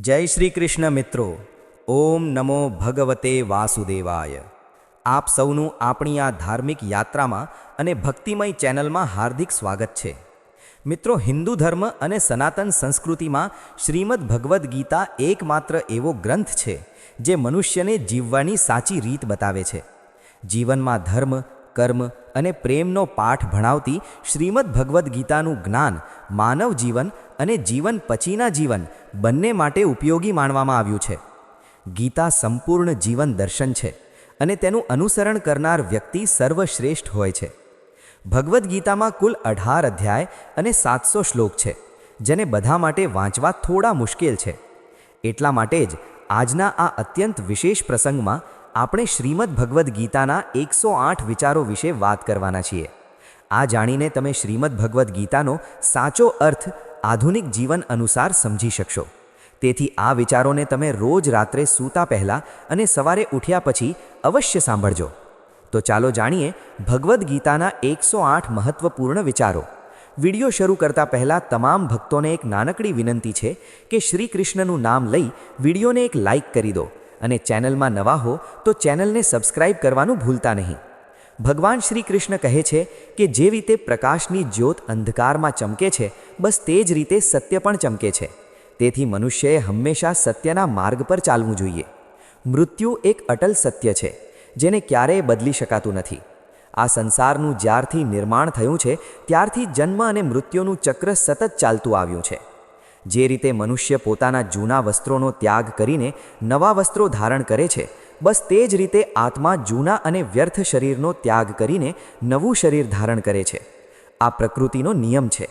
જય શ્રી કૃષ્ણ મિત્રો. ઓમ નમો ભગવતે વાસુદેવાય. આપ સૌનું આપણી આ ધાર્મિક યાત્રામાં અને ભક્તિમય ચેનલમાં હાર્દિક સ્વાગત છે. મિત્રો, હિન્દુ ધર્મ અને સનાતન સંસ્કૃતિમાં શ્રીમદ ભગવદ્ ગીતા એકમાત્ર એવો ગ્રંથ છે, જે મનુષ્યને જીવવાની સાચી રીત બતાવે છે. જીવનમાં ધર્મ કર્મ અને પ્રેમનો પાઠ ભણાવતી શ્રીમદ ભગવદ્ ગીતાનું જ્ઞાન, માનવ જીવન અને જીવન પછીના જીવન બંને માટે ઉપયોગી માનવામાં આવ્યું છે. ગીતા સંપૂર્ણ જીવન દર્શન છે અને તેનું અનુસરણ કરનાર વ્યક્તિ સર્વશ્રેષ્ઠ હોય છે. ભગવદ્ ગીતામાં કુલ અઢાર અધ્યાય અને સાતસો શ્લોક છે, જેને બધા માટે વાંચવા થોડા મુશ્કેલ છે. એટલા માટે જ આજના આ અત્યંત વિશેષ પ્રસંગમાં આપણે શ્રીમદ ભગવદ્ ગીતાના એકસો આઠ વિચારો વિશે વાત કરવાના છીએ. આ જાણીને તમે શ્રીમદ ભગવદ્ ગીતાનો સાચો અર્થ આધુનિક જીવન અનુસાર સમજી શકશો. તેથી આ વિચારોને તમે રોજ રાત્રે સૂતા પહેલાં અને સવારે ઉઠ્યા પછી અવશ્ય સાંભળજો. તો ચાલો જાણીએ ભગવદ્ ગીતાના એકસો આઠ મહત્વપૂર્ણ વિચારો. વીડિયો શરૂ કરતા પહેલાં તમામ ભક્તોને એક નાનકડી વિનંતી છે કે શ્રી કૃષ્ણનું નામ લઈ વિડીયોને એક લાઇક કરી દો. અને ચેનલમાં નવા હો તો ચેનલને સબસ્ક્રાઇબ કરવાનું ભૂલતા નહીં. ભગવાન શ્રી કૃષ્ણ કહે છે કે જે રીતે પ્રકાશની જ્યોત અંધકારમાં ચમકે છે, બસ તે જ રીતે સત્ય પણ ચમકે છે. તેથી મનુષ્યએ હંમેશા સત્યના માર્ગ પર ચાલવું જોઈએ. મૃત્યુ એક અટલ સત્ય છે, જેને ક્યારેય બદલી શકાતું નથી. આ સંસારનું જ્યારથી નિર્માણ થયું છે, ત્યારથી જન્મ અને મૃત્યુનું ચક્ર સતત ચાલતું આવ્યું છે. જે રીતે મનુષ્ય પોતાના જૂના વસ્ત્રોનો ત્યાગ કરીને નવા વસ્ત્રો ધારણ કરે છે, બસ તે જ રીતે આત્મા જૂના અને વ્યર્થ શરીરનો ત્યાગ કરીને નવું શરીર ધારણ કરે છે. આ પ્રકૃતિનો નિયમ છે.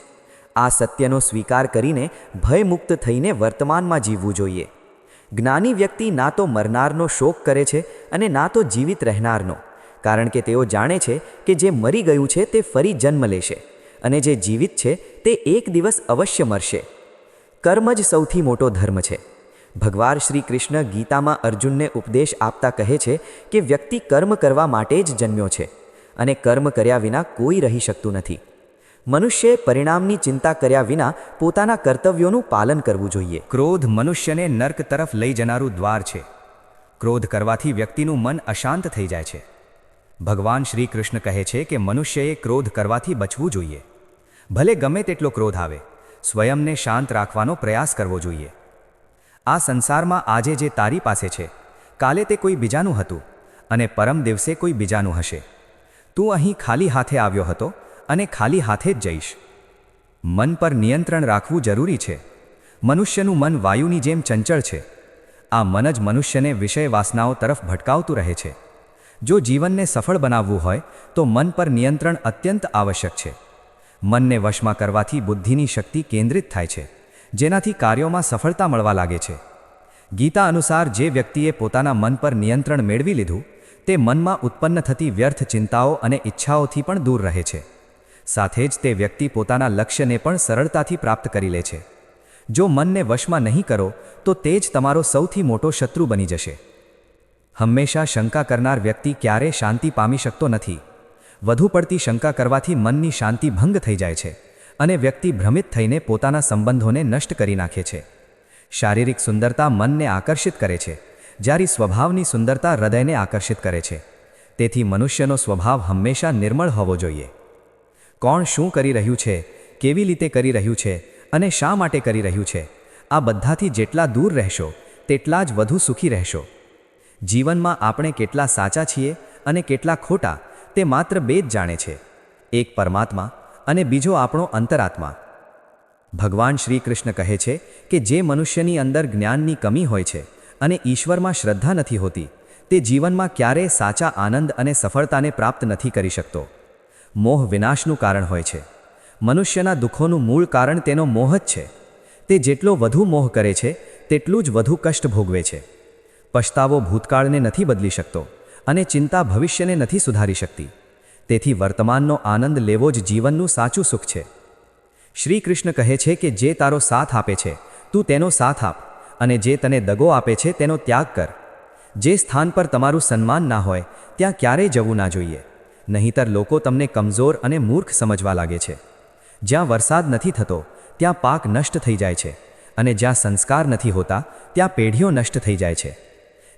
આ સત્યનો સ્વીકાર કરીને ભયમુક્ત થઈને વર્તમાનમાં જીવવું જોઈએ. જ્ઞાની વ્યક્તિ ના તો મરનારનો શોક કરે છે અને ના તો જીવિત રહેનારનો, કારણ કે તેઓ જાણે છે કે જે મરી ગયું છે તે ફરી જન્મ લેશે અને જે જીવિત છે તે એક દિવસ અવશ્ય મરશે. કર્મ જ સૌથી મોટો ધર્મ છે. ભગવાન શ્રી કૃષ્ણ ગીતામાં અર્જુનને ઉપદેશ આપતા કહે છે કે વ્યક્તિ કર્મ કરવા માટે જ જન્મ્યો છે અને કર્મ કર્યા વિના કોઈ રહી શકતું નથી. મનુષ્યએ પરિણામની ચિંતા કર્યા વિના પોતાના કર્તવ્યોનું પાલન કરવું જોઈએ. ક્રોધ મનુષ્યને નર્ક તરફ લઈ જનારું દ્વાર છે. ક્રોધ કરવાથી વ્યક્તિનું મન અશાંત થઈ જાય છે. ભગવાન શ્રી કૃષ્ણ કહે છે કે મનુષ્યએ ક્રોધ કરવાથી બચવું જોઈએ. ભલે ગમે તેટલો ક્રોધ આવે સ્વયંને શાંત રાખવાનો પ્રયાસ કરવો જોઈએ. આ સંસારમાં આજે જે તારી પાસે છે, કાલે તે કોઈ બીજાનું હતું અને પરમ દિવસે કોઈ બીજાનું હશે. તું અહીં ખાલી હાથે આવ્યો હતો અને ખાલી હાથે જ જઈશ. મન પર નિયંત્રણ રાખવું જરૂરી છે. મનુષ્યનું મન વાયુની જેમ ચંચળ છે. આ મન જ મનુષ્યને વિષય વાસનાઓ તરફ ભટકાવતું રહે છે. જો જીવનને સફળ બનાવવું હોય, તો મન પર નિયંત્રણ અત્યંત આવશ્યક છે. મનને વશમાં કરવાથી બુદ્ધિની શક્તિ કેન્દ્રિત થાય છે, જેનાથી કાર્યોમાં સફળતા મળવા લાગે છે. ગીતા અનુસાર જે વ્યક્તિએ પોતાના મન પર નિયંત્રણ મેળવી લીધું, તે મનમાં ઉત્પન્ન થતી વ્યર્થ ચિંતાઓ અને ઈચ્છાઓથી પણ દૂર રહે છે. સાથે જ તે વ્યક્તિ પોતાના લક્ષ્યને પણ સરળતાથી પ્રાપ્ત કરી લે છે. જો મનને વશમાં નહીં કરો, તો તે જ તમારો સૌથી મોટો શત્રુ બની જશે. હંમેશા શંકા કરનાર વ્યક્તિ ક્યારે શાંતિ પામી શકતો નથી. વધુ પડતી શંકા કરવાથી મનની શાંતિ ભંગ થઈ જાય છે અને વ્યક્તિ ભ્રમિત થઈને પોતાના સંબંધોને નષ્ટ કરી નાખે છે. શારીરિક સુંદરતા મનને આકર્ષિત કરે છે, જ્યારે સ્વભાવની સુંદરતા હૃદયને આકર્ષિત કરે છે. તેથી મનુષ્યનો સ્વભાવ હંમેશા નિર્મળ હોવો જોઈએ. કોણ શું કરી રહ્યું છે, કેવી રીતે કરી રહ્યું છે અને શા માટે કરી રહ્યું છે, આ બધાથી જેટલા દૂર રહેશો, તેટલા જ વધુ સુખી રહેશો. જીવનમાં આપણે કેટલા સાચા છીએ અને કેટલા ખોટા તે માત્ર બે જ જાણે છે, એક પરમાત્મા અને બીજો આપણો અંતરાત્મા. ભગવાન શ્રી કૃષ્ણ કહે છે કે જે મનુષ્યની અંદર જ્ઞાનની કમી હોય છે અને ઈશ્વરમાં શ્રદ્ધા નથી હોતી, તે જીવનમાં ક્યારેય સાચા આનંદ અને સફળતાને પ્રાપ્ત નથી કરી શકતો. મોહ વિનાશનું કારણ હોય છે. મનુષ્યના દુઃખોનું મૂળ કારણ તેનો મોહ જ છે. તે જેટલો વધુ મોહ કરે છે, તેટલું જ વધુ કષ્ટ ભોગવે છે. પછતાવો ભૂતકાળને નથી બદલી શકતો. અને ચિંતા ભવિષ્યને નથી સુધારી શકતી. તેથી વર્તમાનનો આનંદ લેવો જ જીવનનું સાચું સુખ છે. શ્રી કૃષ્ણ કહે છે કે જે તારો સાથ આપે છે, તું તેનો સાથ આપ, અને જે તને દગો આપે છે તેનો ત્યાગ કર. જે સ્થાન પર તમારું સન્માન ના હોય, ત્યાં ક્યારેય જવું ના જોઈએ. નહીંતર લોકો તમને કમજોર અને મૂર્ખ સમજવા લાગે છે. જ્યાં વરસાદ નથી થતો, ત્યાં પાક નષ્ટ થઈ જાય છે, અને જ્યાં સંસ્કાર નથી હોતા, ત્યાં પેઢીઓ નષ્ટ થઈ જાય છે.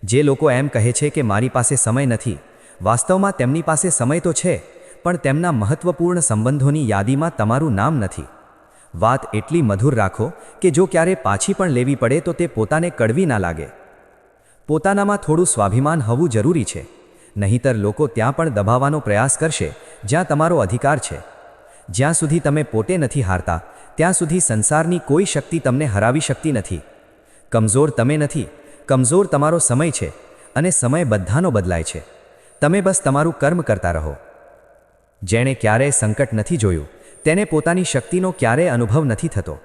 જે લોકો એમ કહે છે કે મારી પાસે સમય નથી. વાસ્તવમાં તેમની પાસે સમય તો છે, પણ તેમના મહત્વપૂર્ણ સંબંધોની યાદીમાં તમારું નામ નથી. વાત એટલી મધુર રાખો કે જો ક્યારે પાછી પણ લેવી પડે તો તે પોતાને કડવી ના લાગે. પોતાનામાં થોડું સ્વાભિમાન હોવું જરૂરી છે. નહીંતર લોકો ત્યાં પણ દબાવવાનો પ્રયાસ કરશે, જ્યાં તમારો અધિકાર છે. જ્યાં સુધી તમે પોતે નથી હારતા, ત્યાં સુધી સંસારની કોઈ શક્તિ તમને હરાવી શકતી નથી. કમજોર તમે નથી કમજોર તમારો સમય છે અને સમય બધાનો બદલાય છે. તમે બસ તમારું કર્મ કરતા રહો. જેણે ક્યારેય સંકટ નથી જોયું, તેને પોતાની શક્તિનો ક્યારેય અનુભવ નથી થતો.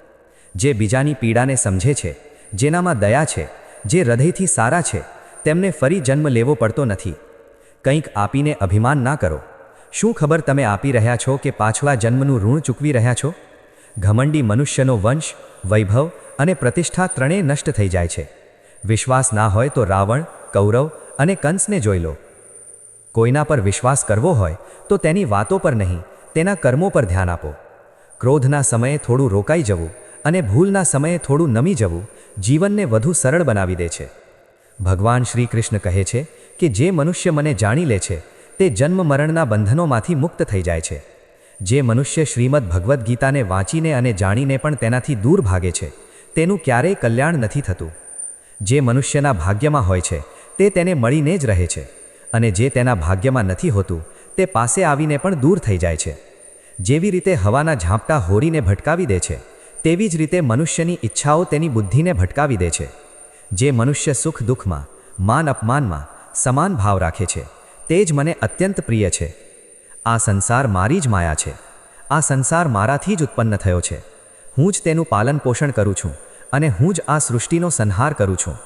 જે બીજાની પીડાને સમજે છે, જેનામાં દયા છે, જે હૃદયથી સારા છે, તેમને ફરી જન્મ લેવો પડતો નથી. કંઈક આપીને અભિમાન ના કરો. શું ખબર તમે આપી રહ્યા છો કે પાછલા જન્મનું ઋણ ચૂકવી રહ્યા છો? ઘમંડી મનુષ્યનો વંશ, વૈભવ અને પ્રતિષ્ઠા ત્રણેય નષ્ટ થઈ જાય છે. વિશ્વાસ ના હોય તો રાવણ, કૌરવ અને કંસને જોઈ લો. કોઈના પર વિશ્વાસ કરવો હોય તો તેની વાતો પર નહીં, તેના કર્મો પર ધ્યાન આપો. ક્રોધના સમયે થોડું રોકાઈ જવું અને ભૂલના સમયે થોડું નમી જવું જીવનને વધુ સરળ બનાવી દે છે. ભગવાન શ્રી કૃષ્ણ કહે છે કે જે મનુષ્ય મને જાણી લે છે, તે જન્મ મરણના બંધનોમાંથી મુક્ત થઈ જાય છે. જે મનુષ્ય શ્રીમદ ભગવદ્ ગીતાને વાંચીને અને જાણીને પણ તેનાથી દૂર ભાગે છે, તેનું ક્યારેય કલ્યાણ નથી થતું. જે મનુષ્યના ભાગ્યમાં હોય છે, તે તેને મળીને જ રહે છે. અને જે તેના ભાગ્યમાં નથી હોતું, તે પાસે આવીને પણ દૂર થઈ જાય છે. જેવી રીતે હવાના ઝાંપટા હોરીને ભટકાવી દે છે, તેવી જ રીતે મનુષ્યની ઈચ્છાઓ તેની બુદ્ધિને ભટકાવી દે છે. જે મનુષ્ય સુખ દુઃખમાં, માન અપમાનમાં સમાન ભાવ રાખે છે, તે જ મને અત્યંત પ્રિય છે. આ સંસાર મારી જ માયા છે. આ સંસાર મારાથી જ ઉત્પન્ન થયો છે. હું જ તેનું પાલન પોષણ કરું છું. અને હું જ આ સૃષ્ટિનો સંહાર કરું છું.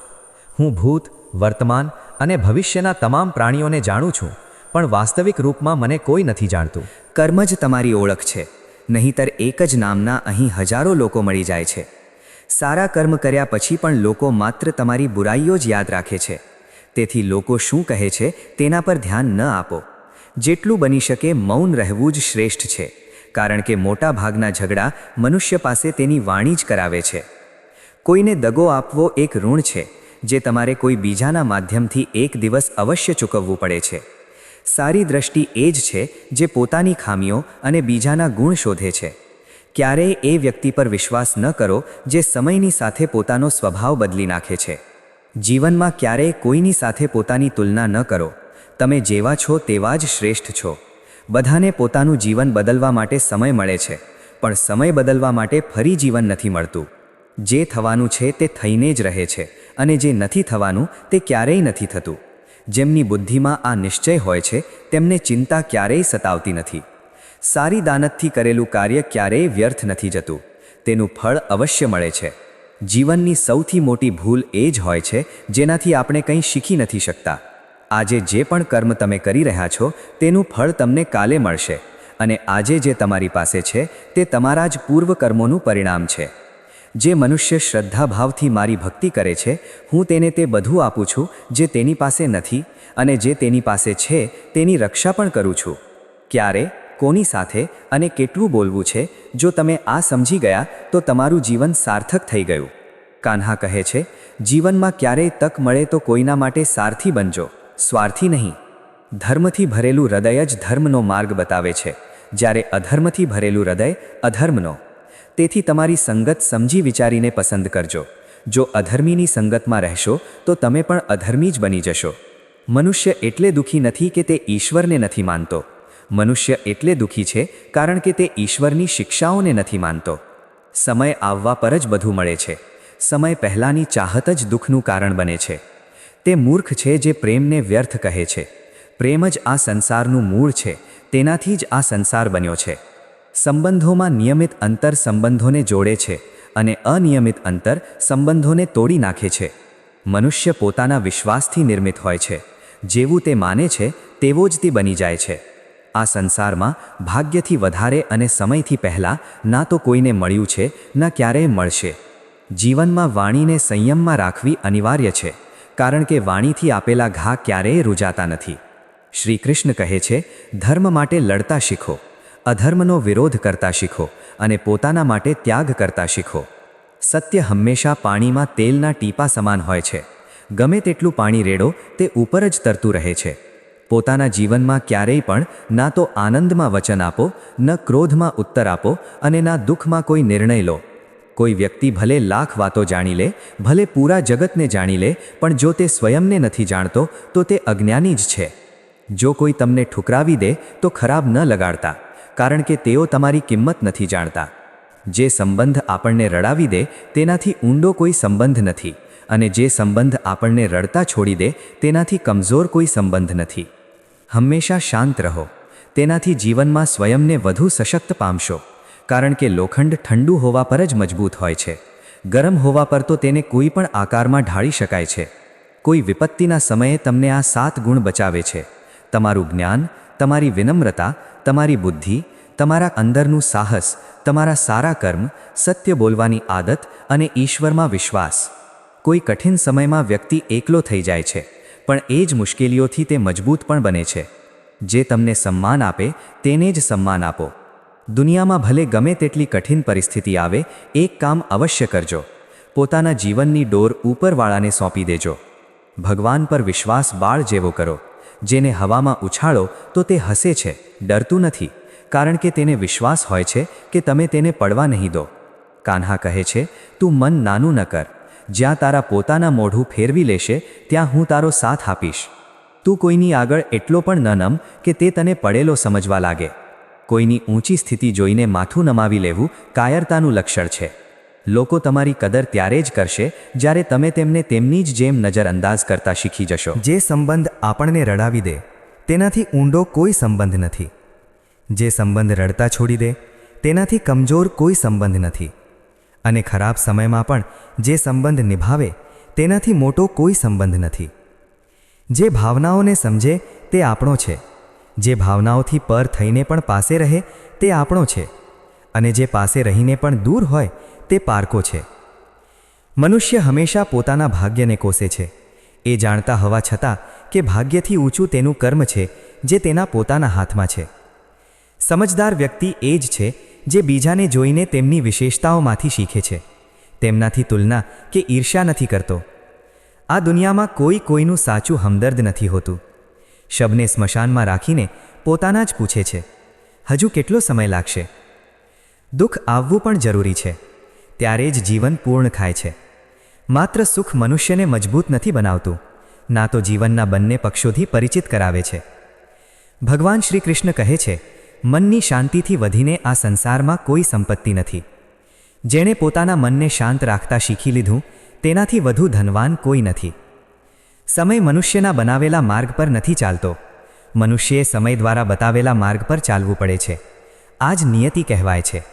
હું ભૂત, વર્તમાન અને ભવિષ્યના તમામ પ્રાણીઓને જાણું છું, પણ વાસ્તવિક રૂપમાં મને કોઈ નથી જાણતું. કર્મ જ તમારી ઓળખ છે, નહીંતર એક જ નામના અહીં હજારો લોકો મળી જાય છે. સારા કર્મ કર્યા પછી પણ લોકો માત્ર તમારી બુરાઈઓ જ યાદ રાખે છે. તેથી લોકો શું કહે છે તેના પર ધ્યાન ન આપો. જેટલું બની શકે મૌન રહેવું જ શ્રેષ્ઠ છે, કારણ કે મોટા ભાગના ઝઘડા મનુષ્ય પાસે તેની વાણી જ કરાવે છે. કોઈને દગો આપવો એક ઋણ છે, જે તમારે કોઈ બીજાના માધ્યમથી એક દિવસ અવશ્ય ચૂકવવું પડે છે. સારી દ્રષ્ટિ એ જ છે, જે પોતાની ખામીઓ અને બીજાના ગુણ શોધે છે. ક્યારેય એ વ્યક્તિ પર વિશ્વાસ ન કરો, જે સમયની સાથે પોતાનો સ્વભાવ બદલી નાખે છે. જીવનમાં ક્યારેય કોઈની સાથે પોતાની તુલના ન કરો. તમે જેવા છો તેવા જ શ્રેષ્ઠ છો. બધાને પોતાનું જીવન બદલવા માટે સમય મળે છે, પણ સમય બદલવા માટે ફરી જીવન નથી મળતું. જે થવાનું છે તે થઈને જ રહે છે અને જે નથી થવાનું તે ક્યારેય નથી થતું. જેમની બુદ્ધિમાં આ નિશ્ચય હોય છે, તેમને ચિંતા ક્યારેય સતાવતી નથી. સારી દાનતથી કરેલું કાર્ય ક્યારેય વ્યર્થ નથી જતું. તેનું ફળ અવશ્ય મળે છે. જીવનની સૌથી મોટી ભૂલ એ જ હોય છે, જેનાથી આપણે કંઈ શીખી નથી શકતા. આજે જે પણ કર્મ તમે કરી રહ્યા છો, તેનું ફળ તમને કાલે મળશે. અને આજે જે તમારી પાસે છે, તે તમારા જ પૂર્વ કર્મોનું પરિણામ છે. જે મનુષ્ય શ્રદ્ધાભાવથી મારી ભક્તિ કરે છે, હું તેને તે બધું આપું છું, જે તેની પાસે નથી અને જે તેની પાસે છે, તેની રક્ષા પણ કરું છું. ક્યારે? કોની સાથે? અને કેટલું બોલવું છે? જો તમે આ સમજી ગયા, તો તમારું જીવન સાર્થક થઈ ગયું. કાન્હા કહે છે, જીવનમાં ક્યારેય તક મળે તો કોઈના માટે સારથી બનજો, સ્વાર્થી નહીં. ધર્મથી ભરેલું હૃદય જ ધર્મનો માર્ગ બતાવે છે. જ્યારે અધર્મથી ભરેલું હૃદય અધર્મનો. તેથી તમારી સંગત સમજી વિચારીને પસંદ કરજો. જો અધર્મીની સંગતમાં રહેશો, તો તમે પણ અધર્મી જ બની જશો. મનુષ્ય એટલે દુઃખી નથી કે તે ઈશ્વરને નથી માનતો. મનુષ્ય એટલે દુઃખી છે કારણ કે તે ઈશ્વરની શિક્ષાઓને નથી માનતો. સમય આવવા પર જ બધું મળે છે. સમય પહેલાંની ચાહત જ દુઃખનું કારણ બને છે. તે મૂર્ખ છે જે પ્રેમને વ્યર્થ કહે છે. પ્રેમ જ આ સંસારનું મૂળ છે. તેનાથી જ આ સંસાર બન્યો છે. સંબંધોમાં નિયમિત અંતર સંબંધોને જોડે છે અને અનિયમિત અંતર સંબંધોને તોડી નાખે છે. મનુષ્ય પોતાના વિશ્વાસથી નિર્મિત હોય છે. જેવું તે માને છે, તેવો જ તે બની જાય છે. આ સંસારમાં ભાગ્યથી વધારે અને સમયથી પહેલાં ના તો કોઈને મળ્યું છે, ના ક્યારેય મળશે. જીવનમાં વાણીને સંયમમાં રાખવી અનિવાર્ય છે, કારણ કે વાણીથી આપેલા ઘા ક્યારેય રૂજાતા નથી. શ્રી કૃષ્ણ કહે છે, ધર્મ માટે લડતા શીખો. અધર્મનો વિરોધ કરતા શીખો અને પોતાના માટે ત્યાગ કરતા શીખો. સત્ય હંમેશા પાણીમાં તેલના ટીપા સમાન હોય છે. ગમે તેટલું પાણી રેડો, તે ઉપર જ તરતું રહે છે. પોતાના જીવનમાં ક્યારેય પણ ના તો આનંદમાં વચન આપો, ન ક્રોધમાં ઉત્તર આપો અને ના દુઃખમાં કોઈ નિર્ણય લો. કોઈ વ્યક્તિ ભલે લાખ વાતો જાણી લે, ભલે પૂરા જગતને જાણી લે, પણ જો તે સ્વયંને નથી જાણતો, તો તે અજ્ઞાની જ છે. જો કોઈ તમને ઠુકરાવી દે, તો ખરાબ ન લગાડતા. કારણ કે તેઓ તમારી કિંમત નથી જાણતા. જે સંબંધ આપણને રડાવી દે, તેનાથી ઊંડો કોઈ સંબંધ નથી. અને જે સંબંધ આપણને રડતા છોડી દે, તેનાથી કમજોર કોઈ સંબંધ નથી. હંમેશા શાંત રહો. તેનાથી જીવનમાં સ્વયંને વધુ સશક્ત પામશો. કારણ કે લોખંડ ઠંડુ હોવા પર જ મજબૂત હોય છે. ગરમ હોવા પર તો તેને કોઈ પણ આકારમાં ઢાળી શકાય છે. કોઈ વિપત્તિના સમયે તમને આ સાત ગુણ બચાવે છે. તમારું જ્ઞાન તમારી વિનમ્રતા, તમારી બુદ્ધિ, તમારા અંદરનું સાહસ, તમારા સારા કર્મ, સત્ય બોલવાની આદત અને ઈશ્વરમાં વિશ્વાસ. કોઈ કઠિન સમયમાં વ્યક્તિ એકલો થઈ જાય છે, પણ એ જ મુશ્કેલીઓથી તે મજબૂત પણ બને છે. જે તમને સન્માન આપે, તેને જ સન્માન આપો. દુનિયામાં ભલે ગમે તેટલી કઠિન પરિસ્થિતિ આવે, એક કામ અવશ્ય કરજો. પોતાના જીવનની ડોર ઉપરવાળાને સોંપી દેજો. ભગવાન પર વિશ્વાસ બાળ જેવો કરો. જેને હવામાં ઉછાળો તો તે હસે છે, ડરતું નથી, કારણ કે તેને વિશ્વાસ હોય છે કે તમે તેને પડવા નહીં દો. કાન્હા કહે છે, તું મન નાનું ન કર. જ્યાં તારા પોતાના મોઢું ફેરવી લેશે, ત્યાં હું તારો સાથ આપીશ. તું કોઈની આગળ એટલો પણ ન નમ કે તે તને પડેલો સમજવા લાગે. કોઈની ઊંચી સ્થિતિ જોઈને માથું નમાવી લેવું કાયરતાનું લક્ષણ છે. લોકો તમારી કદર ત્યારે જ કરશે જ્યારે તમે તેમને તેમની જ જેમ નજરઅંદાજ કરતા શીખી જશો. જે સંબંધ આપણને રડાવી દે, તેનાથી ઊંડો કોઈ સંબંધ નથી. જે સંબંધ રડતા છોડી દે, તેનાથી કમજોર કોઈ સંબંધ નથી. અને ખરાબ સમયમાં પણ જે સંબંધ નિભાવે, તેનાથી મોટો કોઈ સંબંધ નથી. જે ભાવનાઓને સમજે, તે આપણો છે. જે ભાવનાઓથી પર થઈને પણ પાસે રહે, તે આપણો છે. અને જે પાસે રહીને પણ દૂર હોય તે પારકો છે. મનુષ્ય હંમેશા પોતાના ભાગ્યને કોસે છે. એ જાણતા હોવા છતાં કે ભાગ્યથી ઊંચું તેનું કર્મ છે જે તેના પોતાના હાથમાં છે. સમજદાર વ્યક્તિ એ જ છે જે બીજાને જોઈને તેમની વિશેષતાઓમાંથી શીખે છે. તેમનાથી તુલના કે ઈર્ષ્યા નથી કરતો. આ દુનિયામાં કોઈ કોઈનું સાચું હમદર્દ નથી હોતું. શબને સ્મશાનમાં રાખીને પોતાના જ પૂછે છે. હજુ કેટલો સમય લાગશે? દુઃખ આવવું પણ જરૂરી છે. ત્યારે જ જીવન પૂર્ણ થાય છે. માત્ર સુખ મનુષ્યને મજબૂત નથી બનાવતું, ના તો જીવનના બંને પક્ષોથી પરિચિત કરાવે છે. ભગવાન શ્રી કૃષ્ણ કહે છે, મનની શાંતિથી વધીને આ સંસારમાં કોઈ સંપત્તિ નથી. જેણે પોતાના મનને શાંત રાખતા શીખી લીધું, તેનાથી વધુ ધનવાન કોઈ નથી. સમય મનુષ્યના બનાવેલા માર્ગ પર નથી ચાલતો. મનુષ્યએ સમય દ્વારા બતાવેલા માર્ગ પર ચાલવું પડે છે. આ જ નિયતિ કહેવાય છે.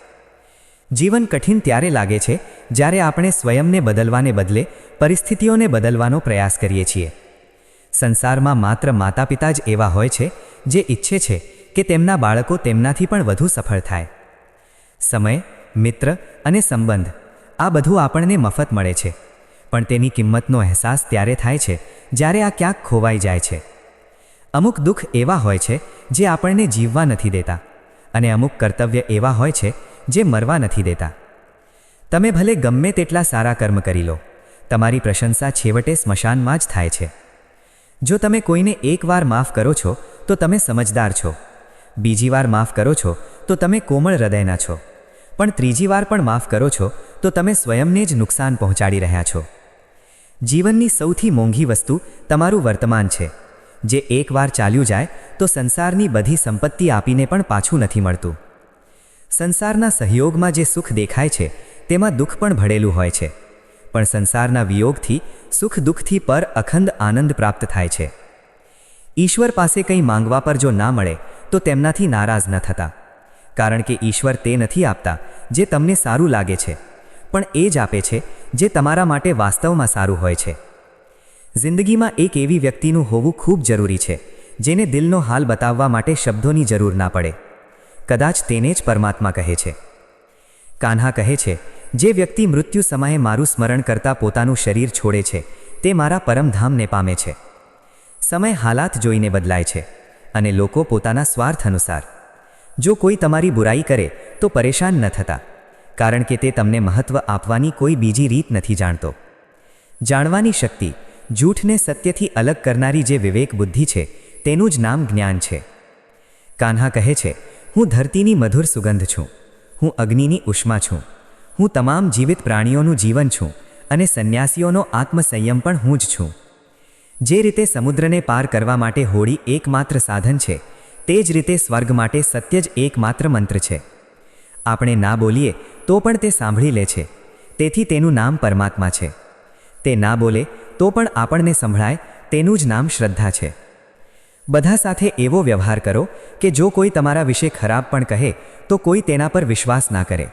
જીવન કઠિન ત્યારે લાગે છે, જ્યારે આપણે સ્વયંને બદલવાને બદલે પરિસ્થિતિઓને બદલવાનો પ્રયાસ કરીએ છીએ. સંસારમાં માત્ર માતા પિતા જ એવા હોય છે, જે ઈચ્છે છે કે તેમના બાળકો તેમનાથી પણ વધુ સફળ થાય. સમય, મિત્ર અને સંબંધ, આ બધું આપણને મફત મળે છે. પણ તેની કિંમતનો અહેસાસ ત્યારે થાય છે, જ્યારે આ ક્યાંક ખોવાઈ જાય છે. અમુક દુઃખ એવા હોય છે, જે આપણને જીવવા નથી દેતા. અને અમુક કર્તવ્ય એવા હોય છે જે મરવા નથી દેતા. તમે ભલે ગમે તેટલા સારા કર્મ કરી લો, તમારી પ્રશંસા છેવટે સ્મશાનમાં જ થાય છે. જો તમે કોઈને એકવાર માફ કરો છો, તો તમે સમજદાર છો. બીજી વાર માફ કરો છો, તો તમે કોમળ હૃદયના છો. પણ ત્રીજી વાર પણ માફ કરો છો, તો તમે સ્વયંને જ નુકસાન પહોંચાડી રહ્યા છો. જીવનની સૌથી મોંઘી વસ્તુ તમારું વર્તમાન છે. જે એકવાર ચાલ્યું જાય, તો સંસારની બધી સંપત્તિ આપીને પણ પાછું નથી મળતું. સંસારના સહયોગમાં જે સુખ દેખાય છે, તેમાં દુઃખ પણ ભળેલું હોય છે. પણ સંસારના વિયોગથી સુખ દુઃખથી પર અખંડ આનંદ પ્રાપ્ત થાય છે. ઈશ્વર પાસે કંઈ માંગવા પર જો ના મળે, તો તેમનાથી નારાજ ન થતા. કારણ કે ઈશ્વર તે નથી આપતા, જે તમને સારું લાગે છે. પણ એ જ આપે છે, જે તમારા માટે વાસ્તવમાં સારું હોય છે. જિંદગીમાં એક એવી વ્યક્તિનું હોવું ખૂબ જરૂરી છે, જેને દિલનો હાલ બતાવવા માટે શબ્દોની જરૂર ના પડે. કદાચ તેને જ પરમાત્મા કહે છે. કાન્હા કહે છે, જે વ્યક્તિ મૃત્યુ સમયે મારું સ્મરણ કરતા પોતાનું શરીર છોડે છે, તે મારા પરમધામને પામે છે. સમય હાલાત જોઈને બદલાય છે અને લોકો પોતાના સ્વાર્થ અનુસાર. જો કોઈ તમારી બુરાઈ કરે, તો પરેશાન ન થતા, કારણ કે તે તમને મહત્વ આપવાની કોઈ બીજી રીત નથી જાણતો. જાણવાની શક્તિ, જૂઠને સત્યથી અલગ કરનારી જે વિવેક બુદ્ધિ છે, તેનું જ નામ જ્ઞાન છે. કાન્હા કહે છે હું ધરતીની મધુર સુગંધ છું. હું અગ્નિની ઉષ્મા છું. હું તમામ જીવિત પ્રાણીઓનું જીવન છું અને સંન્યાસીઓનો આત્મસંયમ પણ હું જ છું. જે રીતે સમુદ્રને પાર કરવા માટે હોડી એકમાત્ર સાધન છે, તે જ રીતે સ્વર્ગ માટે સત્ય જ એકમાત્ર મંત્ર છે. આપણે ના બોલીએ તો પણ તે સાંભળી લે છે. તેથી તેનું નામ પરમાત્મા છે. તે ના બોલે તો પણ આપણને સંભળાય તેનું જ નામ શ્રદ્ધા છે. બધા સાથે એવો વ્યવહાર કરો કે જો કોઈ તમારા વિશે ખરાબ પણ કહે, તો કોઈ તેના પર વિશ્વાસ ના કરે.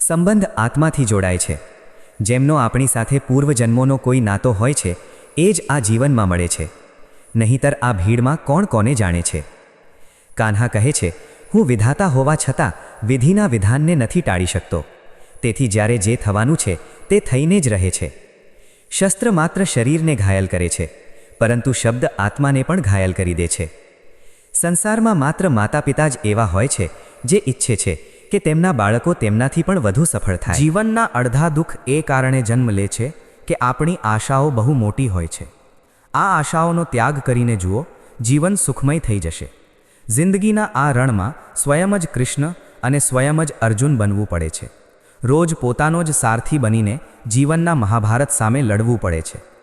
સંબંધ આત્માથી જોડાય છે. જેમનો આપણી સાથે પૂર્વજન્મોનો કોઈ નાતો હોય છે, એ જ આ જીવનમાં મળે છે. નહીંતર આ ભીડમાં કોણ કોને જાણે છે? કાન્હા કહે છે, હું વિધાતા હોવા છતાં વિધિના વિધાનને નથી ટાળી શકતો. તેથી જ્યારે જે થવાનું છે, તે થઈને જ રહે છે. શસ્ત્ર માત્ર શરીરને ઘાયલ કરે છે. પરંતુ શબ્દ આત્માને પણ ઘાયલ કરી દે છે. સંસારમાં માત્ર માતા પિતા જ એવા હોય છે, જે ઈચ્છે છે કે તેમના બાળકો તેમનાથી પણ વધુ સફળ થાય. જીવનના અડધા દુઃખ એ કારણે જન્મ લે છે કે આપણી આશાઓ બહુ મોટી હોય છે. આ આશાઓનો ત્યાગ કરીને જુઓ, જીવન સુખમય થઈ જશે. જિંદગીના આ રણમાં સ્વયં જ કૃષ્ણ અને સ્વયં જ અર્જુન બનવું પડે છે. રોજ પોતાનો જ સારથી બનીને જીવનના મહાભારત સામે લડવું પડે છે.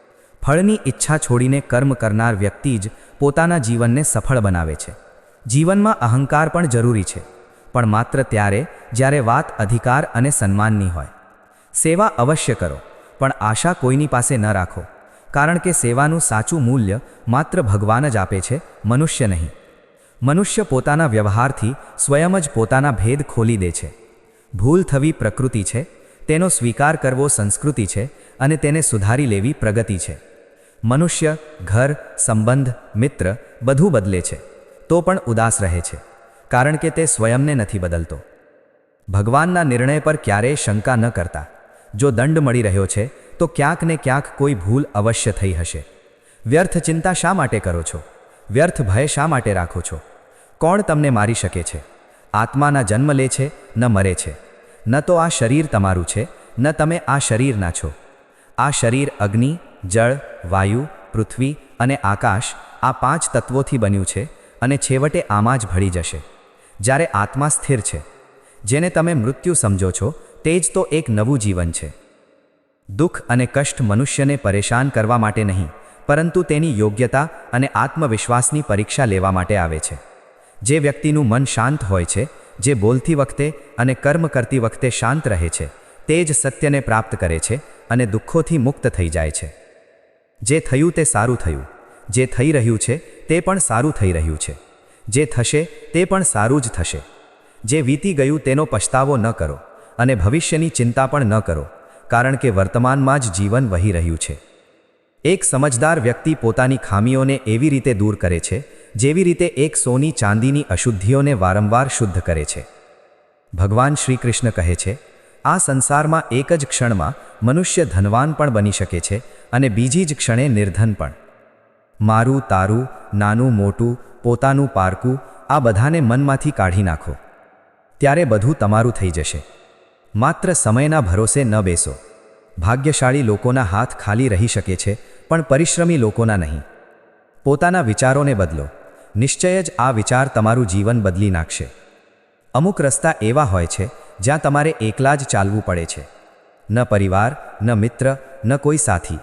ફળની ઈચ્છા છોડીને કર્મ કરનાર વ્યક્તિ જ પોતાના જીવનને સફળ બનાવે છે. જીવનમાં અહંકાર પણ જરૂરી છે, પણ માત્ર ત્યારે જ્યારે વાત અધિકાર અને સન્માનની હોય. સેવા અવશ્ય કરો, પણ આશા કોઈની પાસે ન રાખો, કારણ કે સેવાનું સાચું મૂલ્ય માત્ર ભગવાન જ આપે છે, મનુષ્ય નહીં. મનુષ્ય પોતાના વ્યવહારથી સ્વયં જ પોતાના ભેદ ખોલી દે છે. ભૂલ થવી પ્રકૃતિ છે, તેનો સ્વીકાર કરવો સંસ્કૃતિ છે અને તેને સુધારી લેવી પ્રગતિ છે. મનુષ્ય, ઘર, સંબંધ, મિત્ર બધું બદલે છે. તો પણ ઉદાસ રહે છે, કારણ કે તે સ્વયંને નથી બદલતો. ભગવાનના નિર્ણય પર ક્યારેય શંકા ન કરતા. જો દંડ મળી રહ્યો છે, તો ક્યાંક ને ક્યાંક કોઈ ભૂલ અવશ્ય થઈ હશે. વ્યર્થ ચિંતા શા માટે કરો છો? વ્યર્થ ભય શા માટે રાખો છો? કોણ તમને મારી શકે છે? આત્માના જન્મ લે છે, ન મરે છે. ન તો આ શરીર તમારું છે, ન તમે આ શરીરના છો. આ શરીર અગ્નિ જળ, વાયુ, પૃથ્વી અને આકાશ આ પાંચ તત્વોથી બન્યું છે અને છેવટે આમાં જ ભળી જશે. જ્યારે આત્મા સ્થિર છે, જેને તમે મૃત્યુ સમજો છો, તે જ તો એક નવું જીવન છે. દુઃખ અને કષ્ટ મનુષ્યને પરેશાન કરવા માટે નહીં, પરંતુ તેની યોગ્યતા અને આત્મવિશ્વાસની પરીક્ષા લેવા માટે આવે છે. જે વ્યક્તિનું મન શાંત હોય છે, જે બોલતી વખતે અને કર્મ કરતી વખતે શાંત રહે છે, તે જ સત્યને પ્રાપ્ત કરે છે અને દુઃખોથી મુક્ત થઈ જાય છે. જે થયું તે સારું થયું. જે થઈ રહ્યું છે તે પણ સારું થઈ રહ્યું છે. જે થશે તે પણ સારું જ થશે. જે વીતી ગયું તેનો પછતાવો ન કરો અને ભવિષ્યની ચિંતા પણ ન કરો, કારણ કે વર્તમાનમાં જ જીવન વહી રહ્યું છે. એક સમજદાર વ્યક્તિ પોતાની ખામીઓને એવી રીતે દૂર કરે છે, જેવી રીતે એક સોની ચાંદીની અશુદ્ધિઓને વારંવાર શુદ્ધ કરે છે. ભગવાન શ્રી કૃષ્ણ કહે છે આ સંસારમાં એક જ ક્ષણમાં મનુષ્ય ધનવાન પણ બની શકે છે અને બીજી જ ક્ષણે નિર્ધન પણ. મારું, તારું, નાનું, મોટું, પોતાનું, પારકું, આ બધાને મનમાંથી કાઢી નાખો. ત્યારે બધું તમારું થઈ જશે. માત્ર સમયના ભરોસે ન બેસો. ભાગ્યશાળી લોકોના હાથ ખાલી રહી શકે છે, પણ પરિશ્રમી લોકોના નહીં. પોતાના વિચારોને બદલો. નિશ્ચય જ આ વિચાર તમારું જીવન બદલી નાખશે. અમુક રસ્તા એવા હોય છે જ્યાં તમારે એકલા જ ચાલવું પડે છે. ન પરિવાર, ન મિત્ર, ન કોઈ સાથી.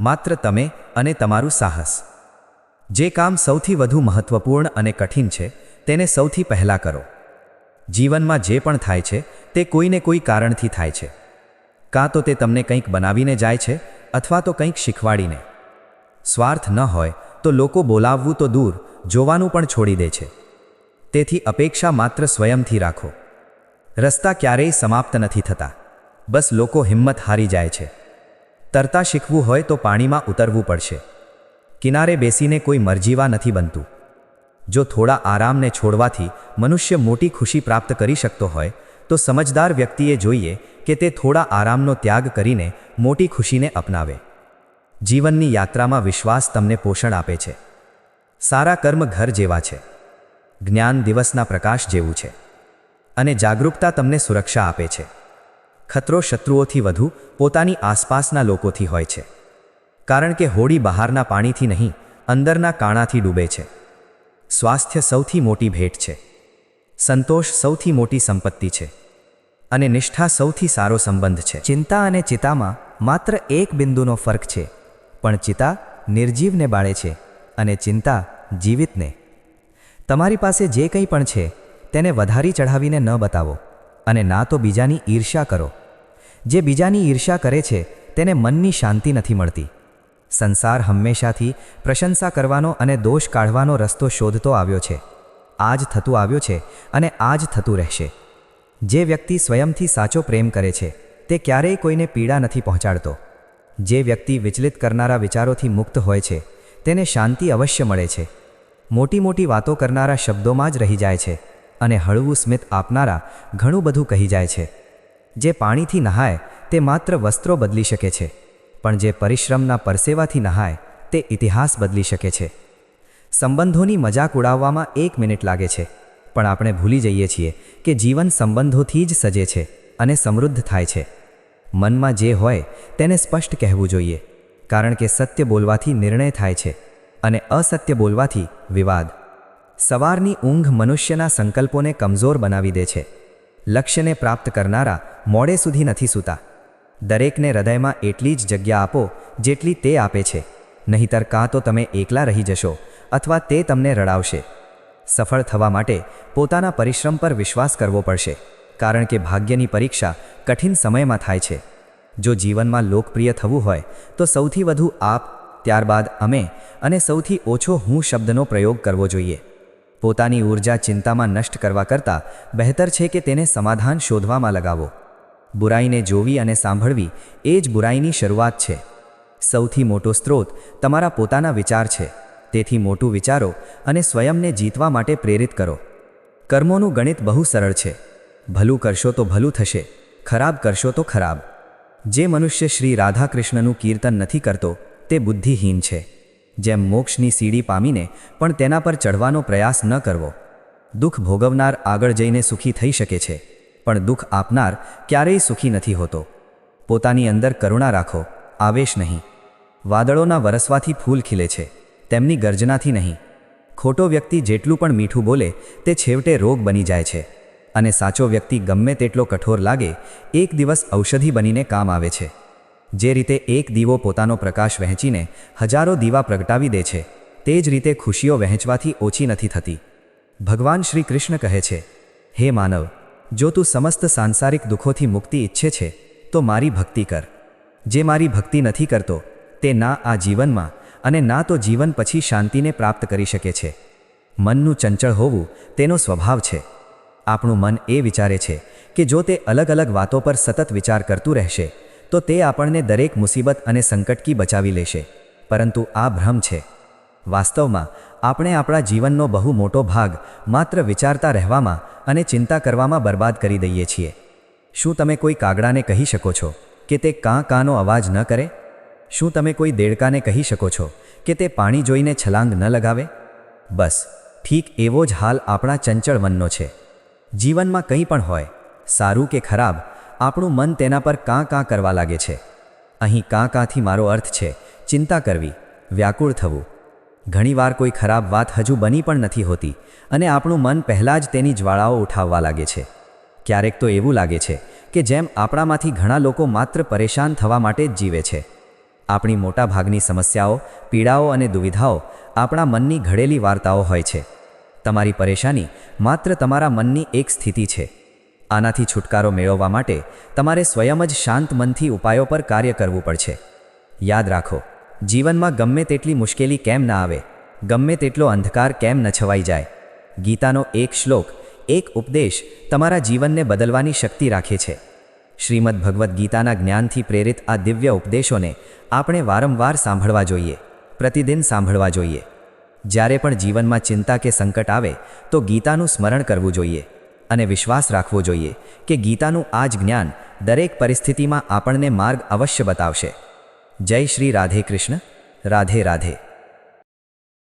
માત્ર તમે અને તમારું સાહસ. જે કામ સૌથી વધુ મહત્વપૂર્ણ અને કઠિન છે, તેને સૌથી પહેલાં કરો. જીવનમાં જે પણ થાય છે, તે કોઈને કોઈ કારણથી થાય છે. કાં તો તે તમને કંઈક બનાવીને જાય છે, અથવા તો કંઈક શીખવાડીને. સ્વાર્થ ન હોય, તો લોકો બોલાવવું તો દૂર, જોવાનું પણ છોડી દે છે. તેથી અપેક્ષા માત્ર સ્વયંથી રાખો. રસ્તા ક્યારેય સમાપ્ત નથી થતા. બસ લોકો હિંમત હારી જાય છે. તરતા શીખવું હોય તો પાણીમાં ઉતરવું પડશે. કિનારે બેસીને કોઈ મરજીવા નથી બનતું. જો થોડા આરામને છોડવાથી મનુષ્ય મોટી ખુશી પ્રાપ્ત કરી શકતો હોય, તો સમજદાર વ્યક્તિએ જોઈએ કે તે થોડા આરામનો ત્યાગ કરીને મોટી ખુશીને અપનાવે. જીવનની યાત્રામાં વિશ્વાસ તમને પોષણ આપે છે. સારા કર્મ ઘર જેવા છે. જ્ઞાન દિવસના પ્રકાશ જેવું છે. અને જાગરૂકતા તમને સુરક્ષા આપે છે. ખતરો શત્રુઓથી વધુ પોતાની આસપાસના લોકોથી હોય છે. કારણ કે હોડી બહારના પાણીથી નહીં, અંદરના કાણાથી ડૂબે છે. સ્વાસ્થ્ય સૌથી મોટી ભેટ છે. સંતોષ સૌથી મોટી સંપત્તિ છે. અને નિષ્ઠા સૌથી સારો સંબંધ છે. ચિંતા અને ચિતામાં માત્ર એક બિંદુનો ફરક છે. પણ ચિતા નિર્જીવને બાળે છે અને ચિંતા જીવિતને. તમારી પાસે જે કંઈ પણ છે તેને વધારી ચઢાવીને ન બતાવો અને ના તો બીજાની ઈર્ષ્યા કરો. જે બીજાની ઈર્ષ્યા કરે છે, તેને મનની શાંતિ નથી મળતી. સંસાર હંમેશાથી પ્રશંસા કરવાનો અને દોષ કાઢવાનો રસ્તો શોધતો આવ્યો છે. આ જ થતું આવ્યો છે અને આ જ થતું રહેશે. જે વ્યક્તિ સ્વયંથી સાચો પ્રેમ કરે છે, તે ક્યારેય કોઈને પીડા નથી પહોંચાડતો. જે વ્યક્તિ વિચલિત કરનારા વિચારોથી મુક્ત હોય છે, તેને શાંતિ અવશ્ય મળે છે. મોટી મોટી વાતો કરનારા શબ્દોમાં જ રહી જાય છે. અને હળવું સ્મિત આપનારા ઘણું બધું કહી જાય છે. જે પાણીથી નહાય, તે માત્ર વસ્ત્રો બદલી શકે છે. પણ જે પરિશ્રમના પરસેવાથી નહાય, તે ઇતિહાસ બદલી શકે છે. સંબંધોની મજાક ઉડાવવામાં એક મિનિટ લાગે છે. પણ આપણે ભૂલી જઈએ છીએ કે જીવન સંબંધોથી જ સજે છે અને સમૃદ્ધ થાય છે. મનમાં જે હોય, તેને સ્પષ્ટ કહેવું જોઈએ. કારણ કે સત્ય બોલવાથી નિર્ણય થાય છે અને અસત્ય બોલવાથી વિવાદ. સવારની ઊંઘ મનુષ્યના સંકલ્પોને કમજોર બનાવી દે છે. લક્ષ્યને પ્રાપ્ત કરનારા મોડે સુધી નથી સૂતા. દરેકને હૃદયમાં એટલી જ જગ્યા આપો, જેટલી તે આપે છે. નહીતર કાં તો તમે એકલા રહી જશો, અથવા તે તમને રડાવશે. સફળ થવા માટે પોતાના પરિશ્રમ પર વિશ્વાસ કરવો પડશે, કારણ કે ભાગ્યની પરીક્ષા કઠિન સમયમાં થાય છે. જો જીવનમાં લોકપ્રિય થવું હોય, તો સૌથી વધુ આપ, ત્યારબાદ અમે અને સૌથી ઓછો હું શબ્દનો પ્રયોગ કરવો જોઈએ. પોતાની ઊર્જા ચિંતામાં નષ્ટ કરવા કરતાં બહેતર છે કે તેને સમાધાન શોધવામાં લગાવો. બુરાઈને જોવી અને સાંભળવી એ જ બુરાઈની શરૂઆત છે. સૌથી મોટો સ્ત્રોત તમારા પોતાના વિચાર છે. તેથી મોટું વિચારો અને સ્વયંને જીતવા માટે પ્રેરિત કરો. કર્મોનું ગણિત બહુ સરળ છે. ભલું કરશો તો ભલું થશે, ખરાબ કરશો તો ખરાબ. જે મનુષ્ય શ્રી રાધાકૃષ્ણનું કીર્તન નથી કરતો, તે બુદ્ધિહીન છે. જેમ મોક્ષની સીડી પામીને પણ તેના પર ચઢવાનો પ્રયાસ ન કરવો. દુઃખ ભોગવનાર આગળ જઈને સુખી થઈ શકે છે, પણ દુઃખ આપનાર ક્યારેય સુખી નથી હોતો. પોતાની અંદર કરુણા રાખો, આવેશ નહીં. વાદળોના વરસવાથી ફૂલ ખીલે છે, તેમની ગર્જનાથી નહીં. ખોટો વ્યક્તિ જેટલું પણ મીઠું બોલે, તે છેવટે રોગ બની જાય છે. અને સાચો વ્યક્તિ ગમે તેટલો કઠોર લાગે, એક દિવસ ઔષધિ બનીને કામ આવે છે. જે રીતે એક દીવો પોતાનો પ્રકાશ વહેંચીને હજારો દીવા પ્રગટાવી દે છે, તે જ રીતે ખુશીઓ વહેંચવાથી ઓછી નથી થતી. ભગવાન શ્રી કૃષ્ણ કહે છે, હે માનવ, જો તું સમસ્ત સાંસારિક દુઃખોથી મુક્તિ ઈચ્છે છે, તો મારી ભક્તિ કર. જે મારી ભક્તિ નથી કરતો, તે ના આ જીવનમાં અને ના તો જીવન પછી શાંતિને પ્રાપ્ત કરી શકે છે. મનનું ચંચળ હોવું તેનો સ્વભાવ છે. આપણું મન એ વિચારે છે કે જો તે અલગ અલગ વાતો પર સતત વિચાર કરતું રહેશે તો તે આપણને દરેક મુસીબત અને સંકટકી બચાવી લેશે. પરંતુ આ ભ્રમ છે. વાસ્તવમાં, આપણે આપણા જીવનનો બહુ મોટો ભાગ માત્ર વિચારતા રહેવામાં અને ચિંતા કરવામાં બરબાદ કરી દઈએ છીએ. શું તમે કોઈ કાગડાને કહી શકો છો કે તે કાં કાંનો અવાજ ન કરે? શું તમે કોઈ દેડકાને કહી શકો છો કે તે પાણી જોઈને છલાંગ ન લગાવે? બસ, ઠીક એવો જ હાલ આપણા ચંચળ મનનો છે. જીવનમાં કંઈ પણ હોય, સારું કે ખરાબ આપણું મન તેના પર કાં કાં કરવા લાગે છે. અહીં કાં કાંથી મારો અર્થ છે. ચિંતા કરવી, વ્યાકુળ થવું. ઘણીવાર કોઈ ખરાબ વાત હજુ બની પણ નથી હોતી અને આપણું મન પહેલાં જ તેની જ્વાળાઓ ઉઠાવવા લાગે છે. ક્યારેક તો એવું લાગે છે કે જેમ આપણામાંથી ઘણા લોકો માત્ર પરેશાન થવા માટે જ જીવે છે. આપણી મોટાભાગની સમસ્યાઓ, પીડાઓ અને દુવિધાઓ આપણા મનની ઘડેલી વાર્તાઓ હોય છે. તમારી પરેશાની માત્ર તમારા મનની એક સ્થિતિ છે. આનાથી છુટકારો મેળવવા માટે તમારે સ્વયં જ શાંત મનથી ઉપાયો પર કાર્ય કરવું પડશે. યાદ રાખો, જીવનમાં ગમે તેટલી મુશ્કેલી કેમ ના આવે, ગમે તેટલો અંધકાર કેમ ન છવાઈ જાય. ગીતાનો એક શ્લોક, એક ઉપદેશ તમારા જીવનને બદલવાની શક્તિ રાખે છે. શ્રીમદ ભગવદ્ ગીતાના જ્ઞાનથી પ્રેરિત આ દિવ્ય ઉપદેશોને આપણે વારંવાર સાંભળવા જોઈએ, પ્રતિદિન સાંભળવા જોઈએ. જ્યારે પણ જીવનમાં ચિંતા કે સંકટ આવે, તો ગીતાનું સ્મરણ કરવું જોઈએ. અને વિશ્વાસ રાખવો જોઈએ કે ગીતાનું આ જ જ્ઞાન દરેક પરિસ્થિતિમાં આપણને માર્ગ અવશ્ય બતાવશે. જય શ્રી રાધે કૃષ્ણ. રાધે રાધે.